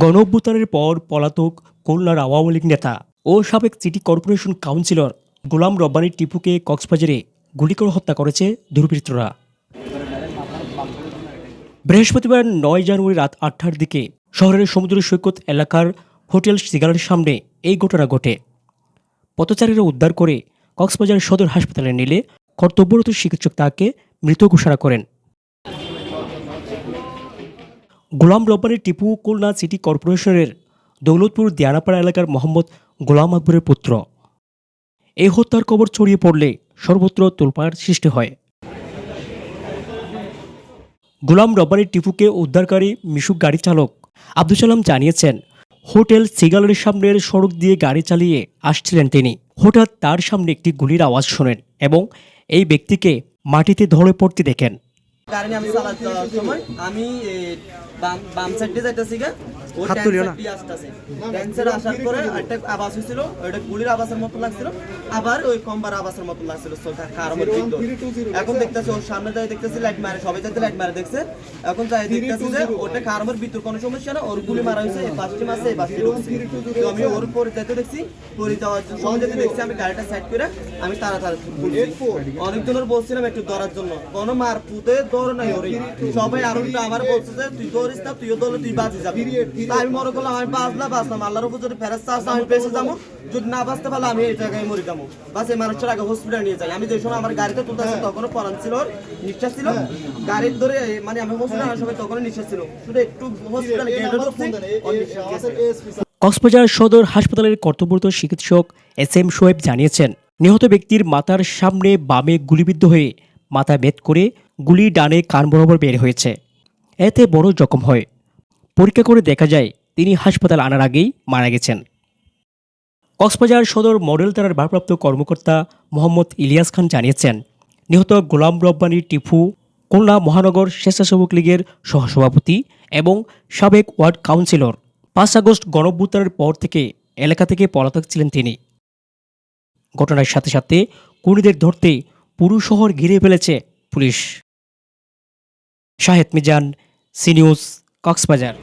গণ পর পলাতক খুলনার আওয়ামী লীগ নেতা ও সাবেক city corporation councillor Golam Rabbani টিপুকে কক্সবাজারে গুলি করে হত্যা করেছে দুর্বৃত্তরা। বৃহস্পতিবার নয় জানুয়ারি রাত আটটার দিকে শহরের সমুদ্র সৈকত এলাকার হোটেল সিগারের সামনে এই ঘটনা ঘটে। পথচারীরা উদ্ধার করে কক্সবাজার সদর হাসপাতালে নিলে কর্তব্যরত চিকিৎসক তাকে মৃত ঘোষণা করেন। গোলাম রব্বানী টিপু খুলনা সিটি কর্পোরেশনের দৌলতপুর দিয়ানাপাড়া এলাকার মোহাম্মদ গোলাম আকবরের পুত্র। এই হত্যার খবর ছড়িয়ে পড়লে সর্বত্র তোলপাড় সৃষ্টি হয়। গোলাম রব্বানী টিপুকে উদ্ধারকারী মিশুক গাড়ি চালক আব্দুল সালাম জানিয়েছেন, হোটেল সিগালের সামনের সড়ক দিয়ে গাড়ি চালিয়ে আসছিলেন তিনি। হঠাৎ তার সামনে একটি গুলির আওয়াজ শোনেন এবং এই ব্যক্তিকে মাটিতে ধরে পড়তে দেখেন। নিয়ে আমি চালাতে সময় আমি বাম সাইডে যাইতেছি গা। হাত তুলিও না। আসার পরে একটা আওয়াজ হয়েছিল ওইটা গুলির আওয়াজের মতো লাগছিল আবার ওই কম্বার আওয়াজের মতো লাগছিল এখন দেখতেছি ওর সামনে যাই দেখতেছি লাইট মারে সবাই যাতে লাইট মারে দেখছে। এখন যাই দেখতেছি যে ওটা কার মধ্যে ভিতর কোনো সমস্যা না ওর গুলি মারা হয়েছে এই পাঁচটি মাসে এই পাঁচটি ঢুকছে। তো আমি ওর পরে যেতে দেখছি পরে যাওয়ার সময় যেতে দেখছি আমি গাড়িটা সাইড করে আমি তাড়াতাড়ি অনেকজনের বলছিলাম একটু ধরার জন্য কোনো মার পুঁতে দৌড় নাই ওরে। সবাই আরও একটু আমার বলছে যে তুই দৌড়িস না তুইও দৌড়লে তুই বাঁচি যাবি। তা আমি মনে করলাম আমি বাঁচলাম আল্লাহর উপর যদি ফেরস্তা আসে আমি বেঁচে যাব যদি না বাঁচতে পারলে আমি এই জায়গায় মরে যাব বাস এই মানুষটার আগে হসপিটাল নিয়ে যাই আমি যে সময় আমার গাড়িতে তখনও পরান ছিল নিঃশ্বাস ছিল গাড়ির ধরে মানে আমি হসপিটাল আসার সময় তখনও নিঃশ্বাস ছিল শুধু একটু হসপিটালে। কক্সবাজার সদর হাসপাতালের কর্তব্যরত চিকিৎসক এস এম শোয়েব জানিয়েছেন নিহত ব্যক্তির মাথার সামনে বামে গুলিবিদ্ধ হয়ে মাথা বেদ করে গুলি ডানে কান বরাবর বের হয়েছে এতে বড় জখম হয় পরীক্ষা করে দেখা যায়, তিনি হাসপাতাল আনার আগেই মারা গেছেন। কক্সবাজার সদর মডেল থানার ভারপ্রাপ্ত কর্মকর্তা মোহাম্মদ ইলিয়াস খান জানিয়েছেন, নিহত গোলাম রব্বানী টিফু খুলনা মহানগর স্বেচ্ছাসেবক লীগের সহসভাপতি এবং সাবেক ওয়ার্ড কাউন্সিলর। পাঁচ আগস্ট গণভ্যুত্থানের পর থেকে এলাকা থেকে পলাতক ছিলেন তিনি। ঘটনার সাথে সাথে খুনিদের ধরতে পুরু শহর ঘিরে ফেলেছে police. Shahed Mizan C news Cox's Bazar.